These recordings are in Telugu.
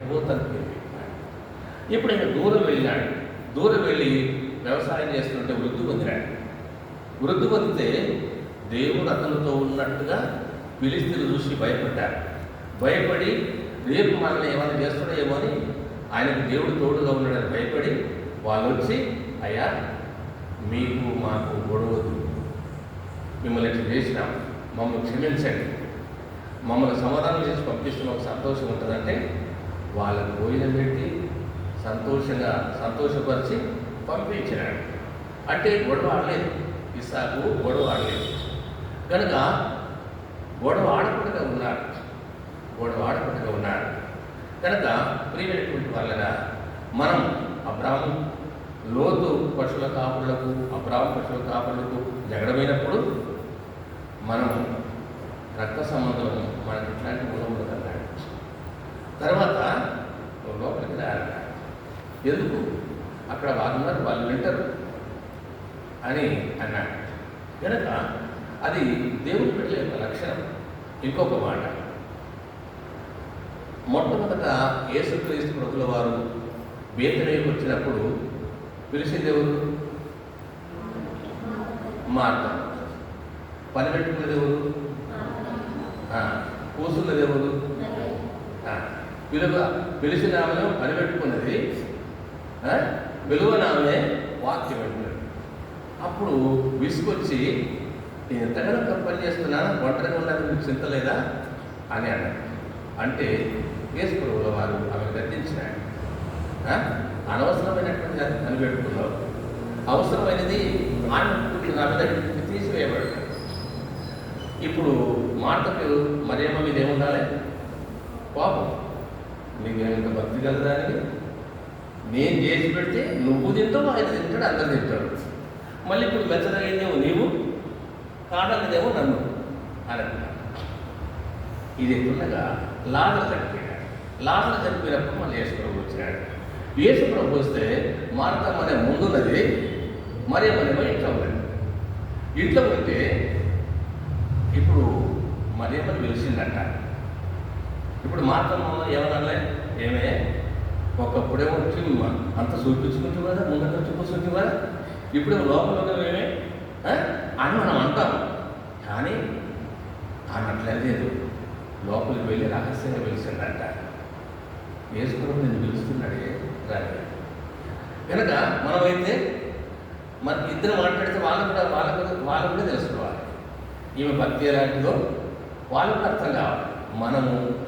పోతాను ఇప్పుడు ఆయన దూరం వెళ్ళాడు దూరం వెళ్ళి వ్యవసాయం చేస్తుంటే వృద్ధి పొందినాడు. వృద్ధి పొందితే దేవుడు అతనితో ఉన్నట్టుగా పిలిస్తులు చూసి భయపడ్డారు. భయపడి రేపు మనల్ని ఏమైనా చేస్తాడేమో అని ఆయనకు దేవుడు తోడుగా ఉన్నాడని భయపడి వాళ్ళు వచ్చి అయ్యా మీకు మాకు గొడవదు మిమ్మల్ని ఇట్లా చేసినాం. మమ్మల్ని క్షమించండి. మమ్మల్ని సమాధానం చేసి పంపిస్తున్న. ఒక సంతోషం ఉంటుందంటే వాళ్ళకు భోజనం పెట్టి సంతోషంగా సంతోషపరిచి పంపించినాడు. అంటే గొడవ ఆడలేదు. ఇసాకు గొడవ ఆడలేదు. కనుక గొడవ ఆడకుండా ఉన్నాడు గొడవ ఆడకుండా ఉన్నాడు కనుక ప్రియమైనటువంటి వాళ్ళగా మనం అబ్రాహ్మ లోతు పశువుల కాపులకు అబ్రాహ్మ పశువుల కాపులకు జగడమైనప్పుడు మనం రక్త సంబంధం మనకి ఇట్లాంటి గుణములు తర్వాత లోపలికి రాలన్నాడు ఎందుకు? అక్కడ వాళ్ళు వాళ్ళు వింటారు అని అన్నాడు. కనుక అది దేవుడి బిడ్డల యొక్క లక్షణం ఇంకొక మాట. మొట్టమొదట యేసుక్రీస్తు ప్రభుల వారు బేతనేకి వచ్చినప్పుడు పిలిచింది ఎవరు? మార్త. పని పెట్టుకున్నది ఎవరు? కూసున్నది ఎవరు? పిలువ పిలిచిన ఆమె కనిపెట్టుకున్నది పెట్టుకున్నది ఆ, వాక్యం పెట్టుకున్నది అప్పుడు విసుకొచ్చి నేను ఎంతగానో తప్పు పని చేస్తున్నాను ఒంటరిగా ఉన్నది మీకు చింత లేదా? అని అన్నాడు. అంటే యేసు వారు ఆమె గర్తించిన అనవసరమైనటువంటి దాన్ని కనిపెట్టుకున్నావు అవసరమైనది ఆయన నా తీసివేయబడ్డాడు. ఇప్పుడు మాటకు మరేమో మీద ఏముండాలి? కోపం. నీకు ఇంత భక్తి కలదానికి నేను చేసి పెడితే నువ్వు తింటావు ఆయన తింటాడు అందరు తింటాడు మళ్ళీ ఇప్పుడు మెచ్చదగిందేమో నీవు కాడలేదేమో నన్ను అని అంటున్నాడు. ఇది ఎట్లుండగా లాజర్ చనిపోయాడు లాజర్ చనిపోయినప్పుడు మళ్ళీ యేసుప్రభు వచ్చినాడు. యేసుప్రభు వస్తే మార్తం అనే ముందున్నది మరే మరేమో ఇంట్లో ఉన్నది. ఇంట్లో ఉంటే ఇప్పుడు మరేమని పిలిచిందంట? ఇప్పుడు మాత్రం ఏమనలే ఏమే? ఒకప్పుడేమో వచ్చి అంత చూపించుకుంటూ కదా ముందట చూపించుకుంటూ కదా. ఇప్పుడేమో లోపల ఉన్నవేమే అని మనం అంటాం. కానీ ఆమె అట్లా లేదు. లోపలికి వెళ్ళి రహస్యంగా పిలిచిందంట వేసుకుని నేను పిలుస్తున్నాడే రాని కనుక మనమైతే మన ఇద్దరు మాట్లాడితే వాళ్ళు కూడా వాళ్ళకు కూడా- కూడా తెలుసుకోవాలి. ఈమె భక్తి ఎలాంటిదో వాళ్ళకు అర్థం కావాలి. మనము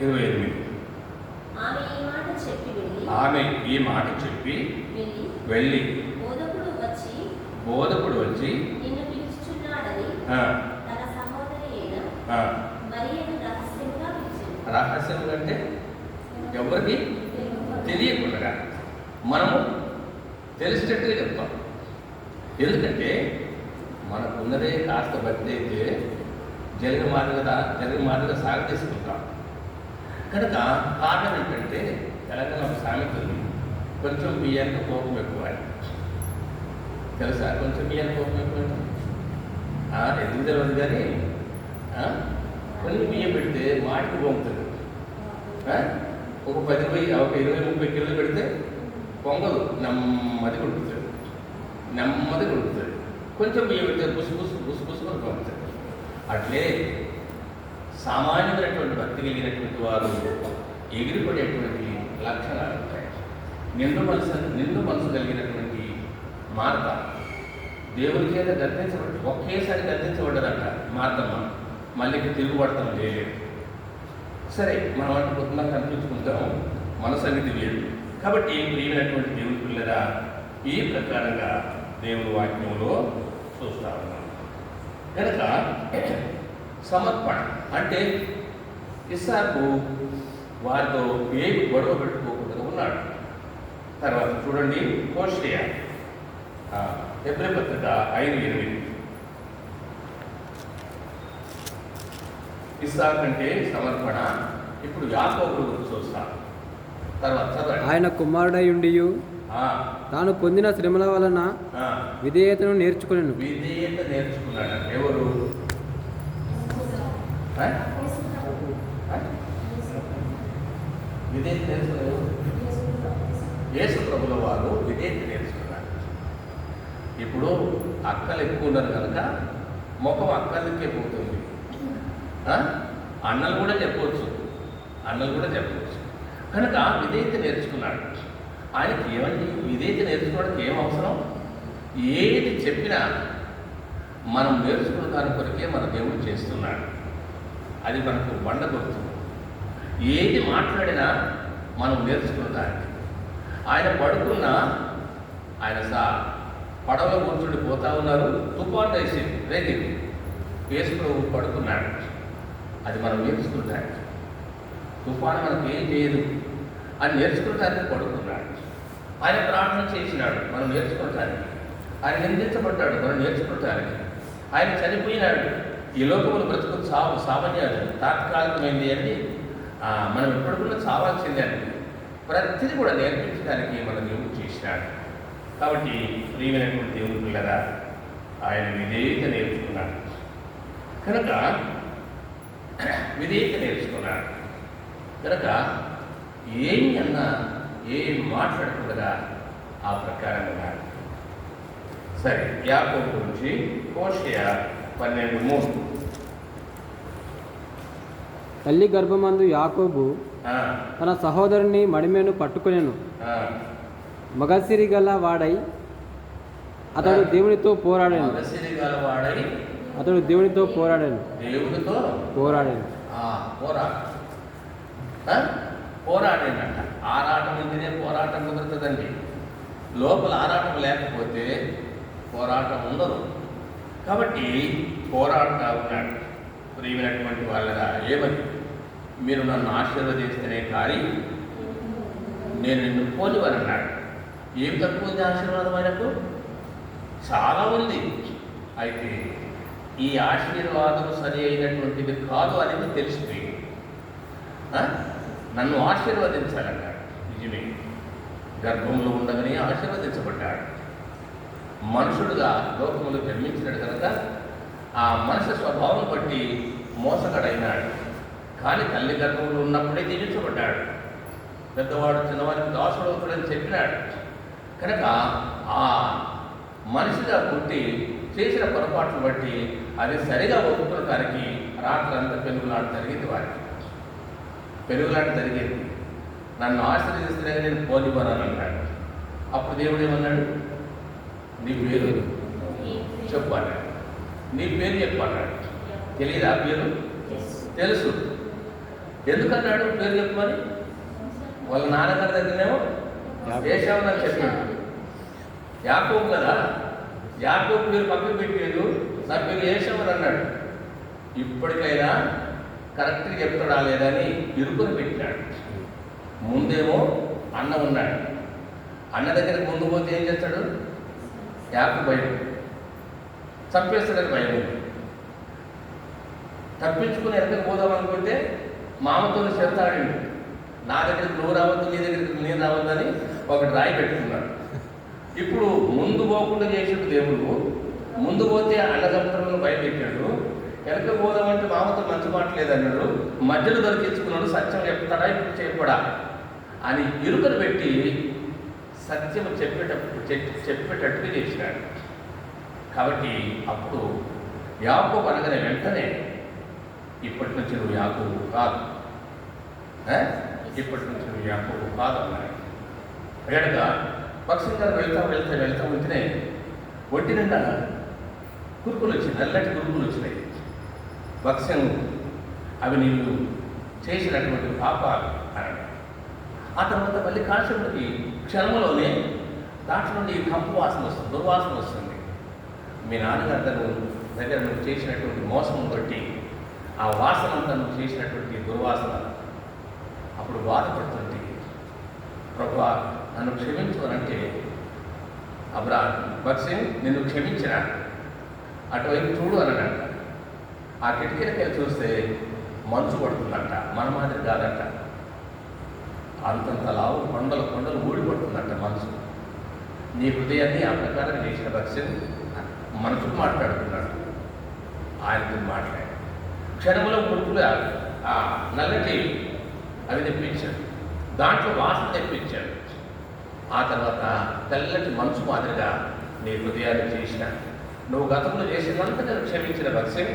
ఇరవై ఎనిమిది ఆమె ఈ మాట చెప్పి వెళ్ళి ఆమె ఈ మాట చెప్పి వెళ్ళి వెళ్ళి బోధకుడు వచ్చి బోధకుడు వచ్చి నిన్ను పిలుచుచున్నాడని ఆ, తన సహోదరి అయిన ఆ, మరియను రహస్యంగా పిలిచింది రహస్యం అంటే ఎవరికి? తెలియకుండా. మనము తెలిసేటట్టుగా చెప్తాం. ఎందుకంటే మనకున్నదే కాస్త భక్తి అయితే జరిగిన మాదిరిగా జరిగిన మాదిరిగా సాగతీసుకుంటాం కనుక కారణం ఏంటంటే తెలంగాణ ఒక సామెత ఉంది. కొంచెం బియ్యానికి కోపం ఎక్కువ. తెలుసా? కొంచెం బియ్యానికి కోపం ఎక్కువ ఎందుకు తెలియదు కానీ కొన్ని బియ్యం పెడితే మాటికి పొంగుతుంది? ఒక పది పోయి ఒక ఇరవై ముప్పై కిలోలు పెడితే పొంగదు నెమ్మది కొడుకుతుంది నెమ్మది కొడుకుతుంది కొంచెం బియ్యం పెడితే బుసు బుసు బుసు అని పొంగుతుంది. అట్లే సామాన్యమైనటువంటి భక్తి కలిగినటువంటి వారు ఎగిరిపడేటువంటి లక్షణాలు ఉంటాయి. నిండు మనసు నిండు మనసు కలిగినటువంటి మార్త దేవుని చేత గర్తించబడి ఒకేసారి గర్తించబడ్డదంట మార్తమ్మ. మళ్ళీ తిరుగుబడతాం లేదు సరే మనం అంటే పొద్దున కనిపించుకుంటాం మన సంగతి వేరు. కాబట్టి ప్రియమైనటువంటి దేవుని పిల్లరా ఈ ప్రకారంగా దేవుని వాక్యంలో చూస్తా ఉన్నాం. కనుక సమర్పణ అంటే ఇస్సాకు వారితో ఏమి గొడవ పెట్టుకోకుండా ఉన్నాడు. తర్వాత చూడండి కోషయ ఎబ్రి పత్రిక ఐదు ఎనిమిది ఇస్సాక్ అంటే సమర్పణ. ఇప్పుడు యాకోబు గురించి చూస్తాం. తర్వాత ఆయన కుమారుడయుండియు ఆ, తాను పొందిన శ్రమల వలన ఆ, విధేయతను నేర్చుకునేను. విధేయత నేర్చుకున్నాడు. ఎవరు? విధేయత నేర్చుకున్నాడు ఎవరు? యేసు ప్రభుల వారు విధేయత నేర్చుకున్నారు ఇప్పుడు అక్కలు ఎక్కువ ఉన్నారు కనుక ముఖం అక్కలకే పోతుంది. అన్నలు కూడా చెప్పవచ్చు అన్నలు కూడా చెప్పవచ్చు కనుక విధేయత నేర్చుకున్నాడు. ఆయనకి ఏమండి? విధేయత నేర్చుకోవడానికి ఏం అవసరం? ఏది చెప్పినా మనం నేర్చుకున్న దాని కొరకే మన దేవుడు చేస్తున్నాడు. అది మనకు వండ గుర్తు ఏది మాట్లాడినా మనం నేర్చుకున్న దానికి. ఆయన పడుకున్న ఆయన సా పడవలో కూర్చుండి పోతా ఉన్నారు. తుఫాన్ వేసి రేగింది యేసు పడుతున్నాడు పడుకున్నాడు. అది మనం నేర్చుకుంటానికి తుఫాను మనకు ఏం చేయదు. అని నేర్చుకుంటానికి పడుకున్నాడు. ఆయన ప్రార్థన చేసినాడు. మనం నేర్చుకుంటానికి. ఆయన నిందించబడ్డాడు. మనం నేర్చుకుంటానికి. ఆయన చనిపోయినాడు. ఈ లోకములు బ్రతుకు చావు సామాన్యాలు తాత్కాలికమైంది అని మనం మనం ఎప్పటికన్నా చావాల్సిందే అని ప్రతిదీ కూడా నేర్పించడానికి మన దేవుడు చేసినాడు. కాబట్టి ప్రియమైనటువంటి దేవుడు పిల్లరా ఆయన విధేయత నేర్చుకున్నాడు. కనుక విధేయత నేర్చుకున్నాడు. కనుక ఏమి అన్నా ఏం మాట్లాడకుండా ఆ ప్రకారంగా ఉన్నాడు. సరే యాకోబు గురించి కోషయ పన్నెండు మూడు. తల్లి గర్భమందు యాకోబు తన సహోదరుని మడిమెను పట్టుకునేను. మగసిరి గల వాడై అతడు దేవునితో పోరాడాను. అతడు దేవునితో పోరాడాను. దేవుడితో పోరాడాను? పోరాడేనట. ఆరాటం ఉంటేనే పోరాటం కుదురుతుందండి. లోపల ఆరాటం లేకపోతే పోరాటం ఉండదు. కాబట్టి పోరాడుతూ ఉన్నాడు ప్రియమైనటువంటి వాళ్ళగా ఏమని? మీరు నన్ను ఆశీర్వదిస్తేనే కానీ నేను నిన్ను పోలివనన్నాడు ఏం తక్కువ ఉంది ఆశీర్వాదం ఆయనకు? చాలా ఉంది. అయితే ఈ ఆశీర్వాదం సరి అయినటువంటిది కాదు అనేది తెలిసిపోయింది నన్ను ఆశీర్వదించాలన్నాడు. నిజమే. గర్భంలో ఉండగానే ఆశీర్వదించబడ్డాడు. మనుషుడుగా లోకములు జన్మించినాడు కనుక ఆ మనిషి స్వభావం బట్టి మోసగడైనాడు. కానీ తల్లి గర్భంలో ఉన్నప్పుడే దీవించబడ్డాడు పెద్దవాడు చిన్నవాడికి దాసుడు అవుతాడని చెప్పినాడు. కనుక ఆ మనిషిగా పుట్టి చేసిన పొరపాట్లు బట్టి అది సరిగా ఒప్పుకోవడానికి రాత్రంతా పెనుగులాట జరిగింది వారికి. పెనుగులాట జరిగింది. నన్ను ఆశ్రయిస్తే నేను పోలిపోరాను అన్నాడు అప్పుడు దేవుడు ఏమన్నాడు? నీ పేరు చెప్పు అన్నాడు. నీ పేరు చెప్పు అన్నాడు. తెలియదు ఆ పేరు? తెలుసు. ఎందుకన్నాడు పేరు చెప్పమని వాళ్ళ నాన్నగారి దగ్గరనేమో వేషామని అని చెప్పాడు యాకోబు కదా? యాకోబు మీరు పక్కకు పెట్టాడు నా పేరు వేషామని అన్నాడు. ఇప్పటికైనా కరెక్ట్గా చెప్తాడా లేదని ఇరుకుని పెట్టాడు ముందేమో అన్న ఉన్నాడు. అన్న దగ్గరికి ముందు పోతే ఏం చేస్తాడు? యాకు భయం. చంపేస్తాడని భయం. తప్పించుకుని ఎక్కడికి పోదాం అనుకుంటే మామతో చెప్తాడు. నా దగ్గరికి నువ్వు రావద్దు నీ దగ్గరికి నేను రావద్దని ఒకటి రాయి పెట్టుకున్నాడు. ఇప్పుడు ముందు పోకుండా చేసాడు దేవుడు. ముందు పోతే అన్నదమ్ములను భయపెట్టాడు. వెనక పోదామంటే మామతో మంచి మాటలేదు అన్నాడు మధ్యలో దొరికించుకున్నాడు. సత్యం చెప్తాడా? ఇప్పుడు చెప్పడా అని ఇరుకను పెట్టి సత్యం చెప్పేటప్పుడు చెప్పేటట్టుగా చేసినాడు. కాబట్టి అప్పుడు యాకోబు అనగానే వెంటనే ఇప్పటి నుంచి నువ్వు యాకోబు కాదు. ఇప్పటి నుంచి నువ్వు యాకోబు కాదు అన్నాడు వేడగా పక్షం గారు వెళ్తా వెళ్తా వెళ్తా ఉంటేనే ఒంటి నిండా కురుకులు వచ్చినాయి నల్లటి కురుకులు వచ్చినాయి. భక్ష్యం అవి నీళ్ళు చేసినటువంటి పాపాలు అనడం ఆ తర్వాత మళ్ళీ కాల్చడానికి క్షణంలోనే దాంట్లో నుండి కంపు వాసన వస్తుంది దుర్వాసన వస్తుంది. మీ నాన్నగారు తను దగ్గర నువ్వు చేసినటువంటి మోసం బట్టి ఆ వాసన అంతా నువ్వు చేసినటువంటి దుర్వాసన అప్పుడు బాధపడుతుంది ప్రభా నన్ను క్షమించవనంటే అబ్రా భక్సింగ్ నిన్ను క్షమించిన అటువైపు చూడు అనడంట ఆ కిటికీలకి చూస్తే మంచు పడుతుందంట మన మాదిరి కాదంట. అంతంత లావు కొండలు కొండలు ఊడిపడుతుందంట మనసు నీ హృదయాన్ని ఆ ప్రకారం చేసిన భక్ష్యం మనసుకు మాట్లాడుతున్నాడు. ఆయనతో మాట్లాడి క్షణంలో కొడుకుగా ఆ నల్లటి అవి తెప్పించాడు దాంట్లో వాసన తెప్పించాడు ఆ తర్వాత తెల్లటి మనసు మాదిరిగా నీ హృదయాన్ని చేసిన. నువ్వు గతంలో చేసినంత నేను క్షమించిన భక్ష్యం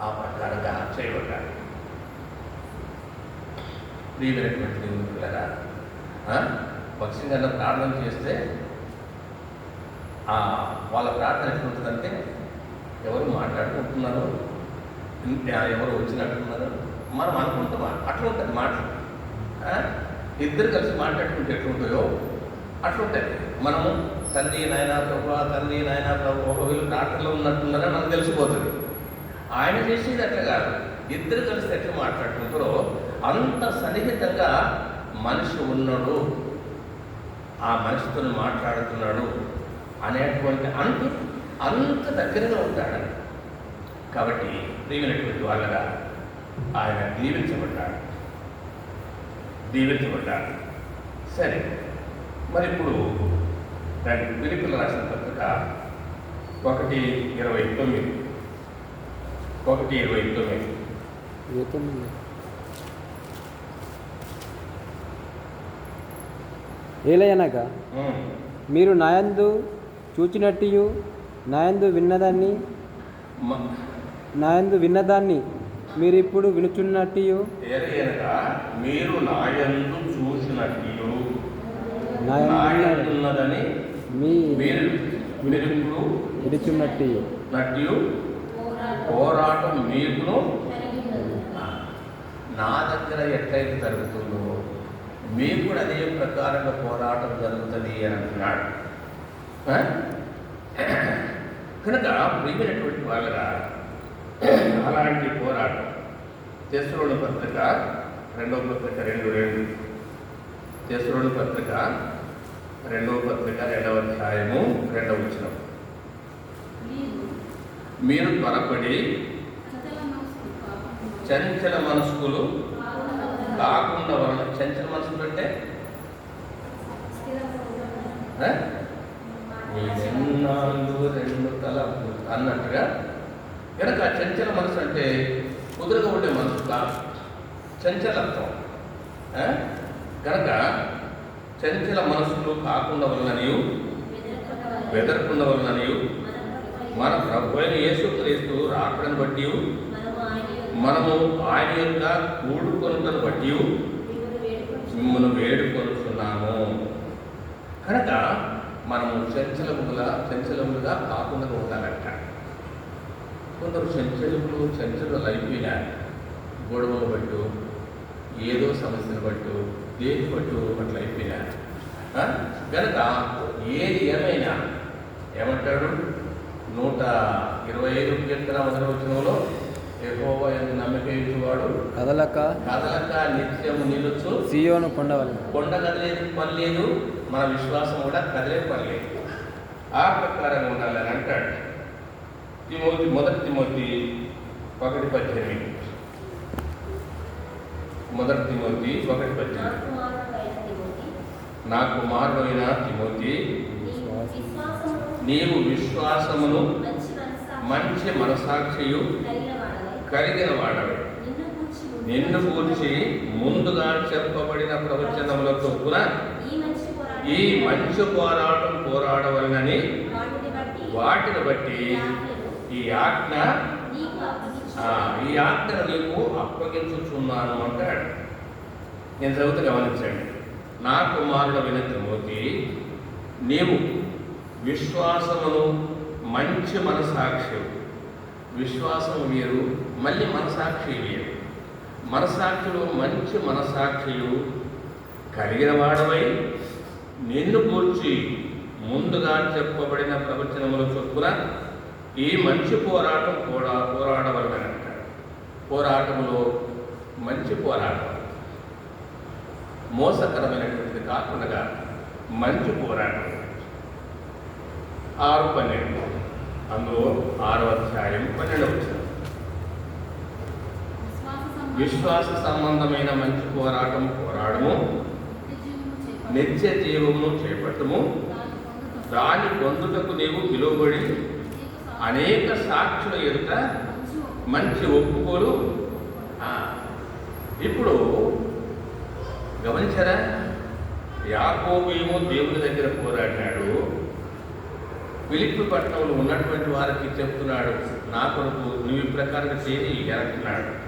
ఆ ప్రకారంగా చేయబడ్డాడు. ప్రియమైనటువంటి దేవుని పిల్లరా భక్ష్యం కన్నా ప్రార్థన చేస్తే ఆ వాళ్ళ ప్రార్థన ఎట్లుంటుందంటే ఎవరు మాట్లాడుకుంటున్నారు ఎవరు వచ్చినట్టున్నారు మనం అనుకుంటాం అట్లా ఉంటుంది మాట్లాడు ఇద్దరు కలిసి మాట్లాడుకుంటే ఎట్లుంటాయో అట్లుంటాయి. మనము తండ్రి నాయన ప్రభు తండ్రి నాయన ప్రభు ఒక వీళ్ళు ప్రార్థనలో ఉన్నట్టున్నారని మనకు తెలిసిపోతుంది. ఆయన చేసేది అట్లా కాదు. ఇద్దరు కలిసి ఎట్లా మాట్లాడుకుంటారో అంత సన్నిహితంగా మనిషి ఉన్నాడు. ఆ మనిషితో మాట్లాడుతున్నాడు అనేటువంటి అంత అంత దగ్గరగా ఉంటాడు కాబట్టి ప్రియమైనటువంటి వాళ్ళగా ఆయన దీవించబడ్డాడు. దీవించబడ్డాడు. సరే మరి ఇప్పుడు దాని పిలుపుల రాసిన పత్రిక ఒకటి ఇరవై తొమ్మిది. ఒకటి ఇరవై తొమ్మిది. ఏలయనగా. మీరు నాయందు చూచినట్టు నాయందు విన్నదాన్ని నాయందు విన్నదాన్ని మీరిప్పుడు వినుచున్నట్టు ఏలయనగా మీరు నాయందు చూసినట్టు నాయందున్నదని మీ మీరు మీరు ఇప్పుడు వినుచున్నట్టు నట్టు పోరాటం మీకును ఉన్నది. నా దగ్గర ఎట్లయితే జరుగుతుందో మీకు కూడా అదే ప్రకారంగా పోరాటం జరుగుతుంది అని అంటున్నాడు? కనుక ప్రియమైనటువంటి వాళ్ళగా అలాంటి పోరాటం. తెసురోని పత్రిక రెండవ పత్రిక రెండు రెండు. తెసురోని పత్రిక రెండవ పత్రిక రెండవ అధ్యాయము రెండవ వచనం. మీరు త్వరపడి చంచల మనస్కులు కాకుండా వలన చంచల మనసులు అంటే? ఎన్నాళ్ళు రెండు తలపు అన్నట్టుగా? కనుక చంచల మనసు అంటే కుదురుగా ఉండే మనసు కాదు. చంచలత్వం. కనుక చంచల మనసులు కాకుండా వలననియు వెదరకుండా వలననియు మన ప్రభు అయిన యేసుక్రీస్తు రాకడను బట్టి మనము ఆయన యొక్క కూడుకొనుటను బట్టి మిమ్మల్ని వేడుకొనుతున్నాము కనుక మనము చంచలముగా చంచలములుగా కాకుండా ఉండాలంట కొందరు చంచలములు చంచలు అయిపోయినా గొడవలు పట్టు ఏదో సమస్యలు పట్టు దేని పట్టు అట్లా అయిపోయినా? కనుక ఏది ఏమైనా ఏమంటాడు నూట ఇరవై ఐదు కీర్తన మొదటి వచ్చినంలో ఎక్కువ నమ్మిక ఇచ్చేవాడు కదలక కదలక నిత్యము నిలుచు సియోను కొండవలను కొండ కదిలేదు పని లేదు మన విశ్వాసం కూడా కదిలే పని లేదు ఆ ప్రకారంగా ఉండాలని అంటాడు. తిమోతి మొదటి తిమోతి ఒకటి పద్దెనిమిది. మొదటి తిమోతి ఒకటి పద్దెనిమిది. నా కుమారుడైన తిమోతి. నీవు విశ్వాసమును మంచి మనసాక్షియు కలిగిన వాడవి. నిన్ను కూర్చి ముందుగా చెప్పబడిన ప్రవచనములతో కూడా ఈ మంచి పోరాటం పోరాడవలనని వాటిని బట్టి ఈ ఆజ్ఞ ఈ ఆజ్ఞను నీకు అప్పగించుచున్నాను అంటాడు. నేను చదువుతూ గమనించండి. నా కుమారుడు విన తిమోతి నీవు విశ్వాసమును మంచి మనసాక్షి విశ్వాసం వేరు మళ్ళీ మనసాక్షి వేరు మనసాక్షులు మంచి మనసాక్షియు కలిగిన వాడవై నిన్ను గూర్చి ముందుగా చెప్పబడిన ప్రవచనముల చొప్పున ఈ మంచి పోరాటం కూడా పోరాడవలన పోరాటంలో మంచి పోరాటం. మోసకరమైనటువంటిది కాకుండా మంచి పోరాటం. ఆరు పన్నెండు. అందులో ఆరో అధ్యాయం పన్నెండు వచ్చింది విశ్వాస సంబంధమైన మంచి పోరాటం పోరాడము. నిత్య జీవము చేపట్టము. దాని పొందుటకు పొందుటకు నీవు పిలువబడి అనేక సాక్షుల ఎదుట మంచి ఒప్పుకోలు. ఇప్పుడు గమనించారా? యాకోబు దేవుని దగ్గర పోరాడినాడు. పిలిపి పట్టణంలో ఉన్నటువంటి వారికి చెప్తున్నాడు నా కొరకు నువ్వు ఈ ప్రకారం చేయి అంటున్నాడు.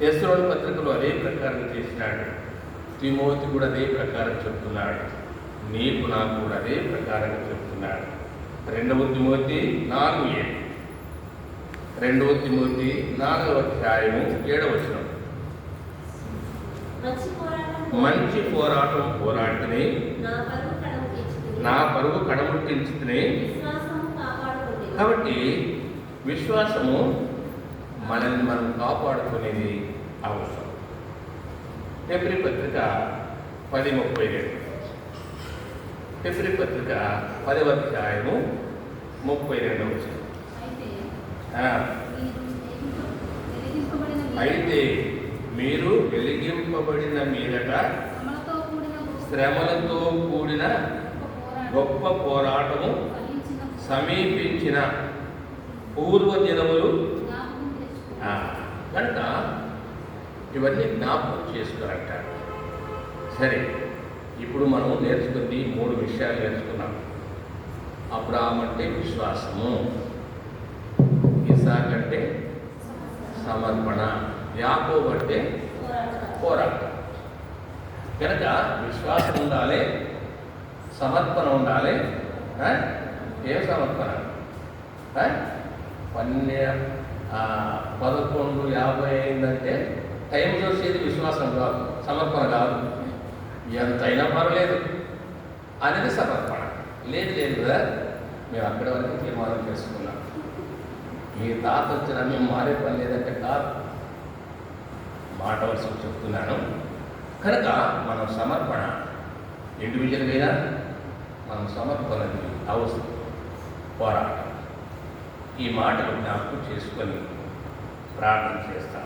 తెస్సులోని పత్రికలు అదే ప్రకారం చేసినాడు. తిమోతి కూడా అదే ప్రకారం చెప్తున్నాడు. నీకు నాకు కూడా అదే ప్రకారం చెప్తున్నాడు. రెండవ తిమోతి నాలుగు ఏడు రెండవ తిమోతి నాలుగవ అధ్యాయము ఏడవ వచనం. మంచి పోరాటం పోరాటని నా పరువు కడముట్టించుకుని కాబట్టి విశ్వాసము మనల్ని మనం కాపాడుకునేది అవసరం. ఫిబ్రి పత్రిక పది ముప్పై రెండు. ఫిబ్రి పత్రిక పదవ అధ్యాయము ముప్పై రెండు వచ్చిన అయితే మీరు వెలిగింపబడిన మీదట శ్రమలతో కూడిన గొప్ప గొప్ప పోరాటం పోరాటము సమీపించిన పూర్వ దినములు. కనుక ఇవన్నీ జ్ఞాపకం చేసుకురంటారు. సరే ఇప్పుడు మనం నేర్చుకుంది మూడు విషయాలు నేర్చుకున్నాం. అబ్రాహం అంటే విశ్వాసము. ఇసాక్ అంటే సమర్పణ యాకోబ్ అంటే పోరాటం. కనుక విశ్వాసం ఉండాలి సమర్పణ ఉండాలి ఏ ఏం సమర్పణ? పన్నె పదకొండు యాభై అయిందంటే టైం చూసేది విశ్వాసం కాదు సమర్పణ కాదు. ఎంతైనా పర్వాలేదు. అనేది సమర్పణ. లేదు లేదు బ్రదర్. మేము అక్కడ వరకు తీర్మానం చేసుకున్నాం. మీ తాత వచ్చినా మేము మారే పని లేదంటే కాదు. మాట వరుసకు చెప్తున్నాను. కనుక మనం సమర్పణ. ఇండివిజువల్ మీద మనం సమర్పణది అవసరం పోరాటం. ఈ మాటలు జ్ఞాపకం చేసుకొని ప్రార్థన చేస్తాం.